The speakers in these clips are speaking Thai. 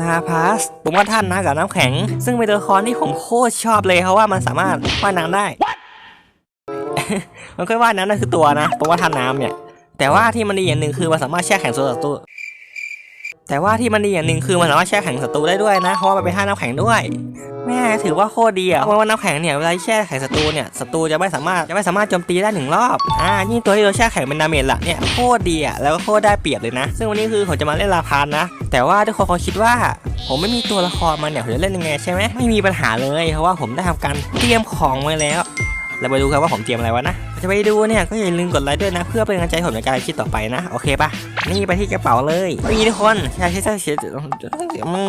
ลาพาสผมว่าท่านนะกับน้ำแข็ง ซึ่งเป็นตัวละครที่ผมโคตรชอบเลยเพราะว่ามันสามารถว่ายน้ำได้ มันก็ว่ายน้ำได้คือตัวนะผมว่าท่านน้ำเนี่ย แต่ว่าที่มันดีอย่างหนึ่งคือมันสามารถแช่แข็งโซลตรู แต่ว่าที่มันดีอย่างหนึ่งคือมันสามารถแช่แข็งศัตรูได้ด้วยนะ เพราะว่ามันเป็นท่าน้ำแข็งด้วย แม่ถือว่าโคตรดีอะเพราะว่าน้ำแข็งเนี่ยเวลาที่แช่แข็งศัตรูเนี่ยศัตรูจะไม่สามารถจะไม่สามารถโจมตีได้หนึ่งรอบอ่านี่ตัวที่เราแช่แข็งเป็นดาเมจละเนี่ยโคตรดีอะแล้วก็โคตรได้เปรียบเลยนะ ซึ่งวันนี้คือผมจะมาเล่นลาพานนะ แต่ว่าทุกคนคงคิดว่า ผมไม่มีตัวละครมาเนี่ยผมจะเล่นยังไงใช่ไหมไม่มีปัญหาเลยเพราะว่าผมได้ทำการเตรียมของไว้แล้ว เราไปดูกันว่าผมเตรียมอะไรวะนะจะไปดูเนี่ยก็อย่าลืมกดไลค์ด้วยนะ เพื่อเป็นกำลังใจผมในการคิดต่อไปนะ โอเคปะนี่ไปที่กระเป๋าเลยนี่ทุกคนใช่ใช่ใช่มัน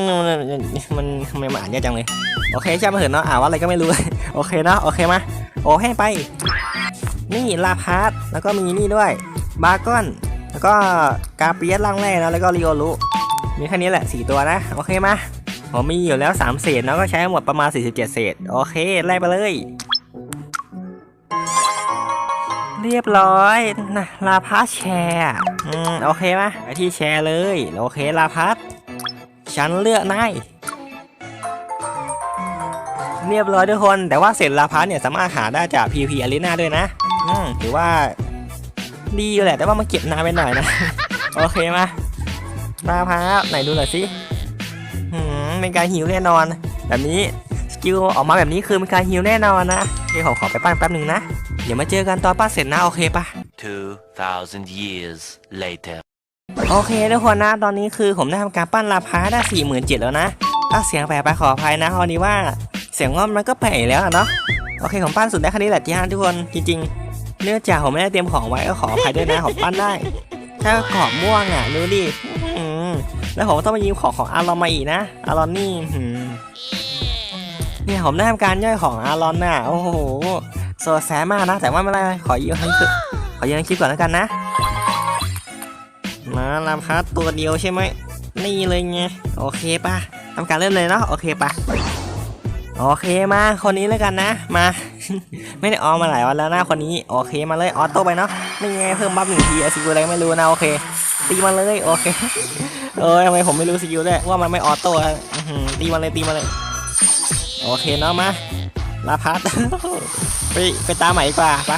มันทำไมมันอ่านยากจังเลย โอเคใช่มาเถอะเนาะอ่านว่าอะไรก็ไม่รู้ โอเคเนาะโอเคมาโอให้ไป นี่ลาพาร์ตแล้วก็มีนี่ด้วยบาร์กอน แล้วก็กาเปียสล่างแรกนะแล้วก็ริโอรุมีแค่นี้แหละสี่ตัวนะ โอเคมาผมมีอยู่แล้ว 3 เศษเนาะก็ใช้หมดประมาณ 47 เศษ โอเคไล่ไปเลย เรียบร้อยนะลาพัสแชร์อืมโอเคไหมไปที่แชร์เลย โอเคลาพัสฉันเลือกนายเรียบร้อยทุกคน แต่ว่าเศษลาพัสเนี่ยสามารถหาได้จาก PVP Arena ด้วยนะ อืมถือว่า ดีอยู่แหละ แต่ว่ามันเก็บนานไปหน่อยนะ โอเคมาลาพัสไหนดูหน่อยสิหืมเป็นการหิวแน่นอน แบบนี้สกิลออกมาแบบนี้คือเป็นการฮิวแน่นอนนะโอเคผมขอไปปั้นแป๊บหนึ่งนะ ดี๋ยวมาเจอกันตอนปั้นเสร็จนะโอเคปะ2,000 years later. โอเคทุกคนนะตอนนี้คือผมได้ทำการปั้นลาพาได้สี่หมื่นเจ็ดแล้วนะถ้าเสียงแปลกไปขออภัยนะพอดีว่าเสียงว่ามันก็แปลกอีกแล้วอะเนาะโอเคผมปั้นสุดได้แค่นี้แหละที่ฮะทุกคนจริงๆ เนื่องจากผมไม่ได้เตรียมของไว้ก็ขออภัยด้วยนะผมปั้นได้ ถ้ากรอบม่วงอะดูดิอืมแล้วผมก็ต้องมายืมของของอารอนมาอีกนะอารอนนี่หืมเนี่ยผมได้ทำการย่อยของอารอนน่ะโอ้โห โซแซมากนะ แต่ว่าไม่เป็นไรขอยืมทั้งคลิปขอยืมทั้งคลิปก่อนแล้วกันนะ มาลามคัสตัวเดียวใช่ไหมนี่เลยไงโอเคปะทำการเริ่มเลยเนาะโอเคปะโอเคมาคนนี้แล้วกันนะ มา ไม่ได้ออมมาหลายวันแล้วนะคนนี้โอเคมาเลยออโต้ไปเนาะนี่ไงเพิ่มบัฟหนึ่งทีสกิลอะไรไม่รู้นะโอเคตีมาเลยโอเคเออทำไมผมไม่รู้สกิลด้วยว่ามันไม่ออโต้ตีมาเลยตีมาเลย โอเคเนาะมาลาพัส ไปไปตามใหม่ดีกว่าปะ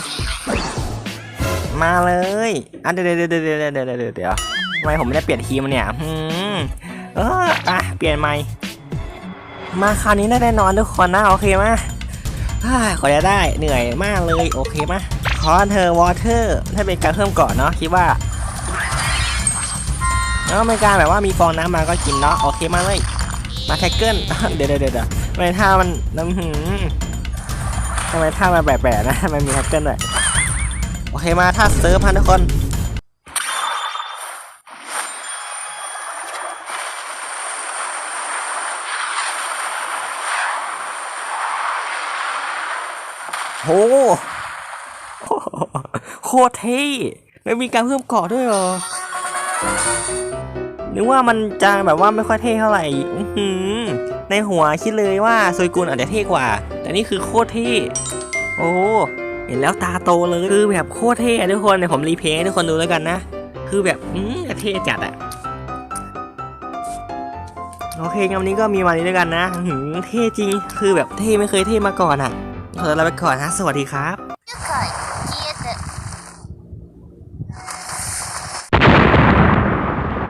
มาเลยอะเดี๋ยวเดี๋ยวเดี๋ยวเดี๋ยวเดี๋ยวเดี๋ยวทำไมผมไม่ได้เปลี่ยนคีย์มันเนี่ยอืมเอออะเปลี่ยนใหม่มาคราวนี้แน่นอนทุกคนนะโอเคไหมขอจะได้เหนื่อยมากเลยโอเคไหมคอนเธอวอเทอร์ถ้าเป็นการเพิ่มก่อนเนาะคิดว่าเนาะเป็นการแบบว่ามีฟองน้ำมาก็กินเนาะโอเคมาเลยมาแท็กเกิลเดี๋ยวเดี๋ยวเดี๋ยวไม่ถ้ามันน้ำหืม ทำไมท่ามันแปลกๆนะทำไมมีแท็กเกิลด้วยโอเคมาถ้าเซิร์ฟฮะทุกคนโหโคตรเท่ไม่มีการเพิ่มเกาะด้วยเหรอ นึกว่ามันจะแบบว่าไม่ค่อยเท่เท่าไหร่อื้อหือในหัวคิดเลยว่าซอยกุลอาจจะเท่กว่า แต่นี่คือโคตรเท่ โอ้เห็นแล้วตาโตเลยคือแบบโคตรเท่ทุกคนเดี๋ยวผมรีเพย์ให้ทุกคนดูแล้วกันนะ คือแบบอืมเท่จัดอะโอเคงั้นวันนี้ก็มีมานี้ด้วยกันนะเท่จริง คือแบบเท่ไม่เคยเท่มาก่อนอะขอลาไปก่อนนะ สวัสดีครับ